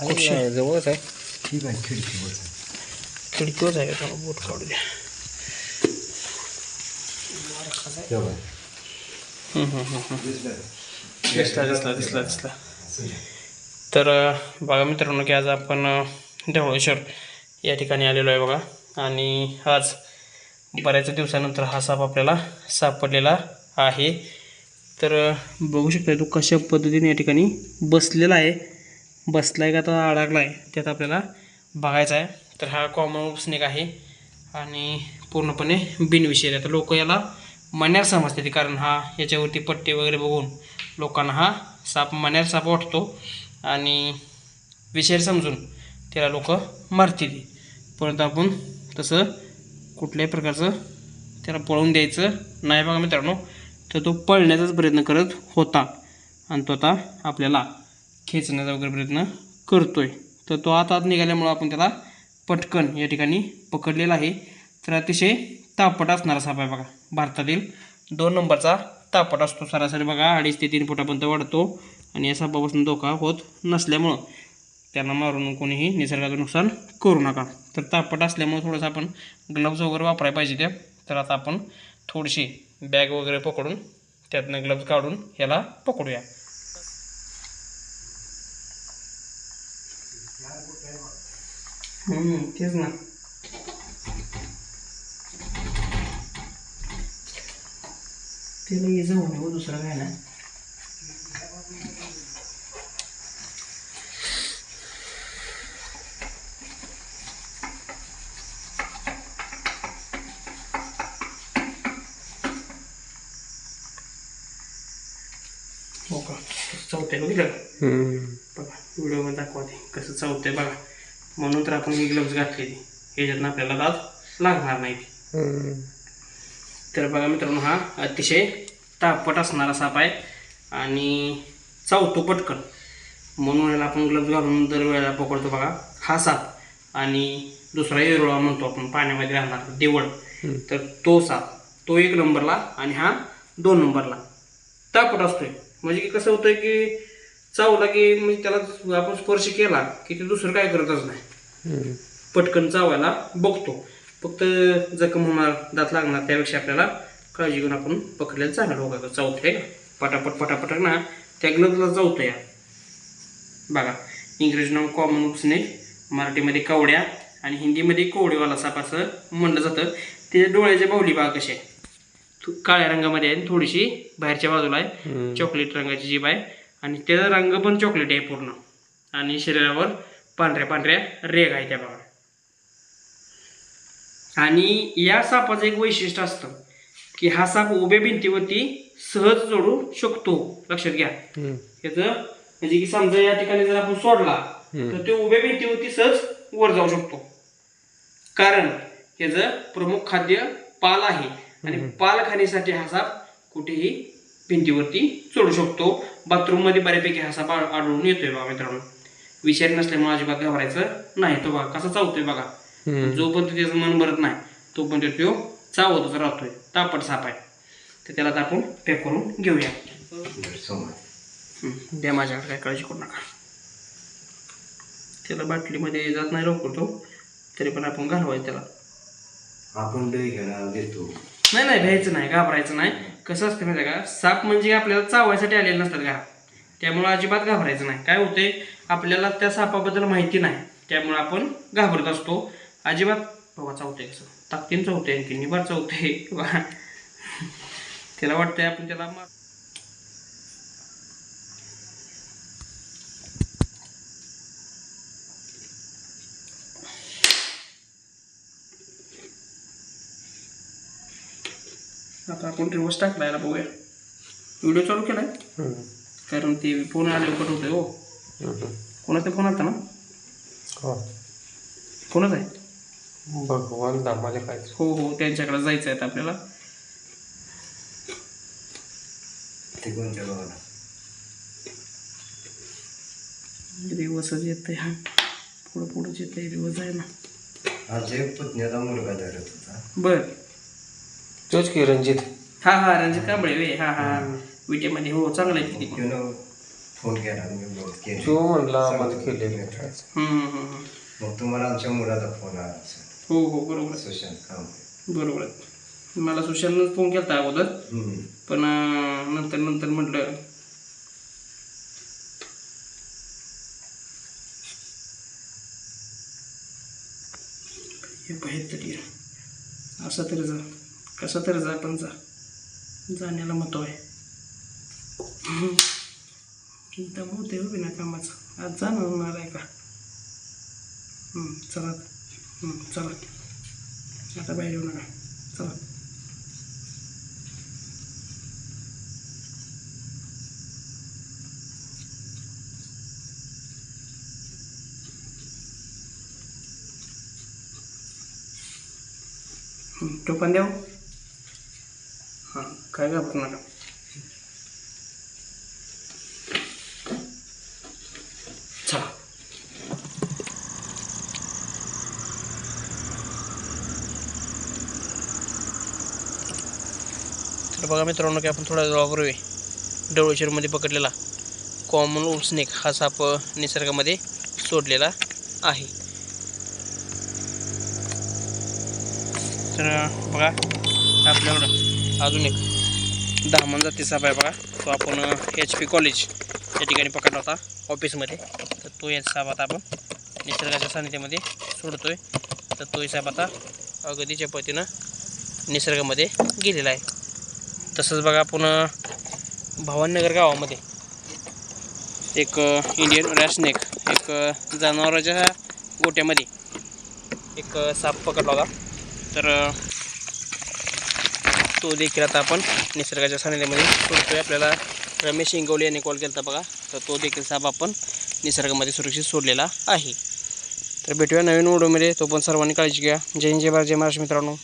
आहे जवळच आहे. ठीक आहे खिडकीवरच आहे. का? बोट काढू द्या. हम्म, हम्म, हम्म, हम्म. दिसला. दिसला दिसला दिसला तर बघा मित्रांनो की आज आपण ढवळेश्वर या ठिकाणी आलेलो आहे बघा. आणि आज बऱ्याच दिवसानंतर हा साप आपल्याला सापडलेला आहे. तर बघू शकता तो कशा पद्धतीने या ठिकाणी बसलेला आहे. बसला आहे का आता अडकला आहे त्यात आपल्याला बघायचा आहे. तर हा कॉमन स्नेक आहे. आणि पूर्णपणे बिनविषयी आहे. तर लोक याला मण्यार समजते कारण हा याच्यावरती पट्टे वगैरे बघून लोकांना हा साप मण्यार साप वाटतो. आणि विषय समजून त्याला लोक मारतील. परंतु आपण तसं कुठल्याही प्रकारचं त्याला पळवून द्यायचं नाही बघा मित्रांनो. तर तो पळण्याचाच प्रयत्न करत होता. आणि तो आता आपल्याला खेचण्याचा वगैरे प्रयत्न करतोय. तर तो आता आत निघाल्यामुळं आपण त्याला पटकन या ठिकाणी पकडलेला आहे. तर अतिशय तापट असणारा साप आहे बघा. भारतातील दोन नंबरचा तापट असतो सरासरी बघा. अडीच ते तीन फुटापर्यंत वाढतो. आणि या सापापासून धोका होत नसल्यामुळं त्यांना मारून कोणीही निसर्गाचं नुकसान करू नका. तर तापट असल्यामुळे थोडंसं आपण ग्लव्ज वगैरे वापरायला पाहिजे त्या. तर आता आपण थोडीशी बॅग वगैरे पकडून त्यातनं ग्लव्ज काढून ह्याला पकडूया. तेच ना त्याला ये जाऊ नये दुसरं काय ना हो का चौथ्या बघितलं का? बघा व्हिडिओमध्ये दाखवा ते कसं चावतंय बघा म्हणून तर आपण ही ग्लव्ज घातलेली. ह्याच्यातनं आपल्याला दात लागणार नाही तर बघा मित्रांनो हा अतिशय तापट असणारा साप आहे आणि चावतो पटकन. म्हणून याला आपण ग्लव्ज घालून दर वेळेला पकडतो बघा. हा साप आणि दुसरा येरोळा म्हणतो आपण पाण्यामध्ये राहणार देवळ. तर तो साप तो एक नंबरला आणि हा दोन नंबरला. तापट असतोय. म्हणजे की कसं होतंय की चावला की म्हणजे त्याला आपण स्पर्श केला की ते दुसरं काय करतच नाही. पटकन चावायला बघतो. फक्त जखम होणार दात लागणार त्यापेक्षा आपल्याला काळजी घेऊन आपण पकडलेलं चांगलं बघा. चावतोय का? पटापट पटापट ना. त्या ग्लव्जला चावतो या. बघा. इंग्रजी नाव कॉमन स्नेक मराठीमध्ये कवड्या आणि हिंदीमध्ये कोवडेवाला साप असं म्हणलं जातं. ते डोळ्याच्या बाहुली बघा कसे आहे. काळ्या रंगामध्ये आहे आणि थोडीशी बाहेरच्या बाजूला आहे. चॉकलेट रंगाची जीभ आहे. आणि त्याचा रंग पण चॉकलेट आहे पूर्ण. आणि शरीरावर पांढऱ्या पांढऱ्या रेग आहे त्या बघा. आणि या सापाचं एक वैशिष्ट्य असतं की हा साप उभ्या भिंतीवरती सहज जोडू शकतो. लक्षात घ्या. याचं म्हणजे की समजा या ठिकाणी जर आपण सोडला तर तो उभ्या भिंतीवरती सहज वर जाऊ शकतो. कारण याचं प्रमुख खाद्य पाल आहे. आणि पाल खाण्यासाठी हा साप कुठेही भिंतीवरती चढू शकतो. बाथरूममध्ये बऱ्यापैकी हा साप आढ- आढळून येतोय बघा मित्रांनो. विषारी नसल्यामुळे अजिबात घाबरायचं नाही. तो बघा कसा चावतोय बघा. जोपर्यंत त्याचं मन भरत नाही तोपर्यंत तो चावतच राहतोय. तापट साप आहे. तर त्याला आता आपण पॅक करून घेऊया. हं, द्या माझ्याकडे काय काळजी करू नका. त्याला बाटलीमध्ये जात नाही लवकर तो. तरी पण आपण घालवायचं त्याला. आपण देतो नाही नाही भ्यायचं नाही घाबरायचं नाही. कसं असतं माहिती आहे का? साप म्हणजे आपल्याला चावायसाठी आलेले नसतात घरात. त्यामुळे अजिबात घाबरायचं नाही. काय होते आपल्याला त्या सापाबद्दल माहिती नाही. त्यामुळे आपण घाबरत असतो. अजिबात बाबा चावतंय कसं? ताकदीन चावतंय आणखी निभार चावतंय किंवा त्याला वाटतंय आपण त्याला मार आता आपण रिवर्स टाकला याला बघूया. व्हिडिओ चालू केलाय? कारण ते फोन आले कट होतोय हो. कोणाचा फोन आलता ना? कोणाच आहे? भगवान दामाले काय? हो हो त्यांच्याकडे जायचं आहे आपल्याला. ते कोणत्या गावाला रिवर्सच येत आहे हा. पुढं पुढंच येत आहे रिवर्स आहे ना. आज एक पुतण्याचा मुलगा धरत होता. बर. तोच की रणजित? हा हा रणजित कांबळे वे. हा. हा. विटेमध्ये. हो चांगलं आहे. किती फोन केला मी बोल केले. तो म्हणला हम्म. मग तुम्हाला आमच्या मुलाचा फोन आला असेल हो हो बरोबर. आहे. सुशांत कांबळे बरोबर. आहे मला सुशांतनं फोन केला अगोदर. हम्म. पण अं, नंतर नंतर म्हटलं हे बाहेर तरी आहे. असा तरी जा. कसा तरी जा पण जा. जाण्याला महत्त्व आहे. दमवते हो बिना कामाचं आज जाणं ना होणार आहे का चला चला आता बाहेर येऊ नका चला हं, हां काय घाबरू नका चला. तर बघा मित्रांनो की आपण थोड्या वेळापूर्वी डवळेश्वरमध्ये पकडलेला कॉमन उल स्नेक हा साप निसर्गामध्ये सोडलेला आहे. तर बघा आपल्याकडं अजून एक दहामन जाती साप आहे बघा. तो आपण एच पी कॉलेज या ठिकाणी पकडला होता ऑफिसमध्ये. तर तो या साप आता आपण निसर्गाच्या सानिध्यामध्ये सोडतोय. तर तोही साप आता अगदीच्या पतीनं निसर्गामध्ये गेलेला आहे. तसंच बघा आपण भवाननगर गावामध्ये एक इंडियन रॅशनेक एक जनावराच्या गोट्यामध्ये एक साप पकडला होता. तर तो देखील आता आपण निसर्गाच्या सानिध्यामध्ये सोडतोय. आपल्याला रमेश इंगवले यांनी कॉल केला होता बघा. तर तो देखील साप आपण निसर्गामध्ये सुरक्षित सोडलेला आहे. तर भेटूया नवीन व्हिडिओमध्ये तो पण सर्वांनी काळजी घ्या. जय हिंद जय भारत जय महाराष्ट्र मित्रांनो.